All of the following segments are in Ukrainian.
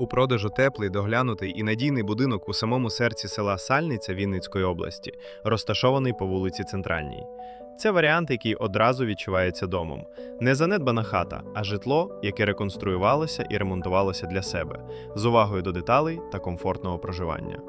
У продажу теплий, доглянутий і надійний будинок у самому серці села Сальниця Вінницької області, розташований по вулиці Центральній. Це варіант, який одразу відчувається домом. Не занедбана хата, а житло, яке реконструювалося і ремонтувалося для себе, з увагою до деталей та комфортного проживання.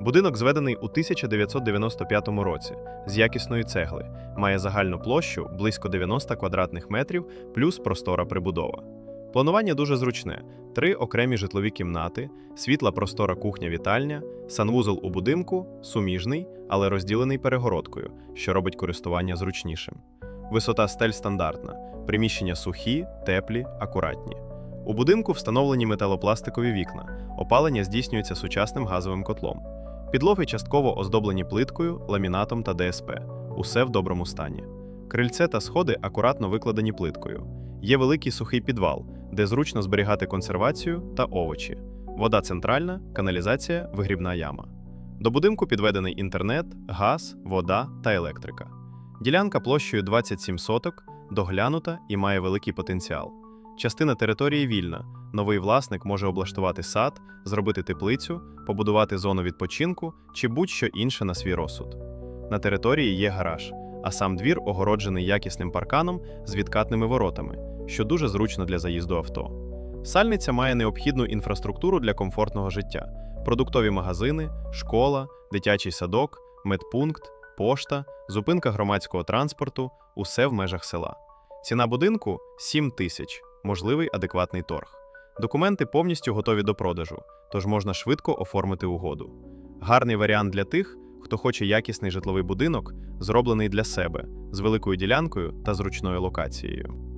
Будинок зведений у 1995 році з якісної цегли, має загальну площу близько 90 квадратних метрів плюс простора прибудова. Планування дуже зручне: три окремі житлові кімнати, світла простора кухня-вітальня, санвузол у будинку, суміжний, але розділений перегородкою, що робить користування зручнішим. Висота стель стандартна, приміщення сухі, теплі, акуратні. У будинку встановлені металопластикові вікна, опалення здійснюється сучасним газовим котлом. Підлоги частково оздоблені плиткою, ламінатом та ДСП. Усе в доброму стані. Крильце та сходи акуратно викладені плиткою. Є великий сухий підвал, де зручно зберігати консервацію та овочі. Вода центральна, каналізація, вигрібна яма. До будинку підведений інтернет, газ, вода та електрика. Ділянка площею 27 соток, доглянута і має великий потенціал. Частина території вільна. Новий власник може облаштувати сад, зробити теплицю, побудувати зону відпочинку чи будь-що інше на свій розсуд. На території є гараж, а сам двір огороджений якісним парканом з відкатними воротами, що дуже зручно для заїзду авто. Сальниця має необхідну інфраструктуру для комфортного життя: продуктові магазини, школа, дитячий садок, медпункт, пошта, зупинка громадського транспорту усе в межах села. Ціна будинку 7 тисяч, можливий адекватний торг. Документи повністю готові до продажу, тож можна швидко оформити угоду. Гарний варіант для тих, хто хоче якісний житловий будинок, зроблений для себе з великою ділянкою та зручною локацією.